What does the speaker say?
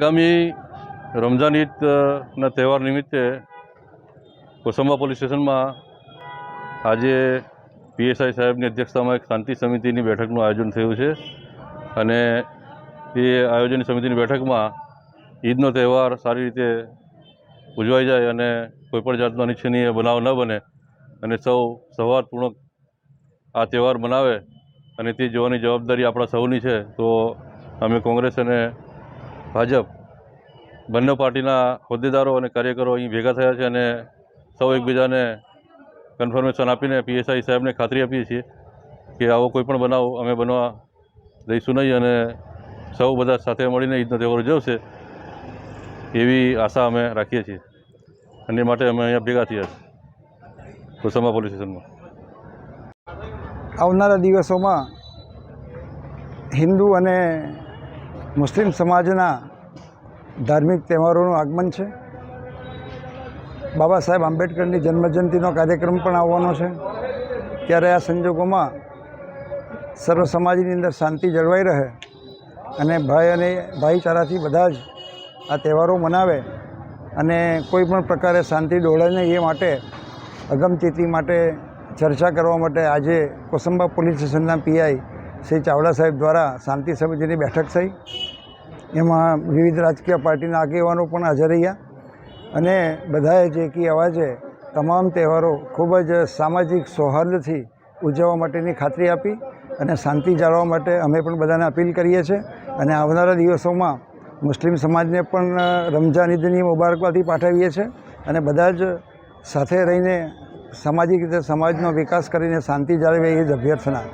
આગામી રમઝાન ઈદના તહેવાર નિમિત્તે કોસંબા પોલીસ સ્ટેશનમાં આજે પીએસઆઈ સાહેબની અધ્યક્ષતામાં એક શાંતિ સમિતિની બેઠકનું આયોજન થયું છે અને એ આયોજન સમિતિની બેઠકમાં ઈદનો તહેવાર સારી રીતે ઉજવાઈ જાય અને કોઈપણ જાતનો અનિચ્છનીય બનાવ ન બને અને સૌ સૌહાર્દપૂર્વક આ તહેવાર મનાવે અને તે જોવાની જવાબદારી આપણા સૌની છે. તો અમે કોંગ્રેસ અને ભાજપ બંને પાર્ટીના હોદ્દેદારો અને કાર્યકરો અહીં ભેગા થયા છે અને સૌ એકબીજાને કન્ફર્મેશન આપીને પીએસઆઈ સાહેબને ખાતરી આપીએ છીએ કે આવો કોઈ પણ બનાવ અમે બનવા દઈશું નહીં અને સૌ બધા સાથે મળીને ઈદનો તહેવાર ઉજવશે એવી આશા અમે રાખીએ છીએ. અને માટે અમે અહીંયા ભેગા થયા છીએ. કુસમા પોલીસ સ્ટેશનમાં. આવનારા દિવસોમાં હિન્દુ અને મુસ્લિમ સમાજના ધાર્મિક તહેવારોનું આગમન છે. બાબા સાહેબ આંબેડકરની જન્મજયંતિનો કાર્યક્રમ પણ આવવાનો છે. ત્યારે આ સંજોગોમાં સર્વ સમાજની અંદર શાંતિ જળવાઈ રહે અને ભાઈ અને ભાઈચારાથી બધા જ આ તહેવારો મનાવે અને કોઈ પણ પ્રકારે શાંતિ ડોળે નહીં એ માટે અગમચેતી માટે ચર્ચા કરવા માટે આજે કોસંબા પોલીસ સ્ટેશનના પીઆઈ શ્રી ચાવડા સાહેબ દ્વારા શાંતિ સમિતિની બેઠક થઈ. એમાં વિવિધ રાજકીય પાર્ટીના આગેવાનો પણ હાજર રહ્યા. અને બધાએ જે કી અવાજે તમામ તહેવારો ખૂબ જ સામાજિક સૌહાર્દથી ઉજવવા માટેની ખાતરી આપી અને શાંતિ જાળવવા માટે અમે પણ બધાને અપીલ કરીએ છીએ. અને આવનારા દિવસોમાં મુસ્લિમ સમાજને પણ રમઝાન ઈદની મુબારકબાદી પાઠવીએ છીએ અને બધા જ સાથે રહીને સામાજિક રીતે સમાજનો વિકાસ કરીને શાંતિ જાળવે એ જ અભ્યર્થના.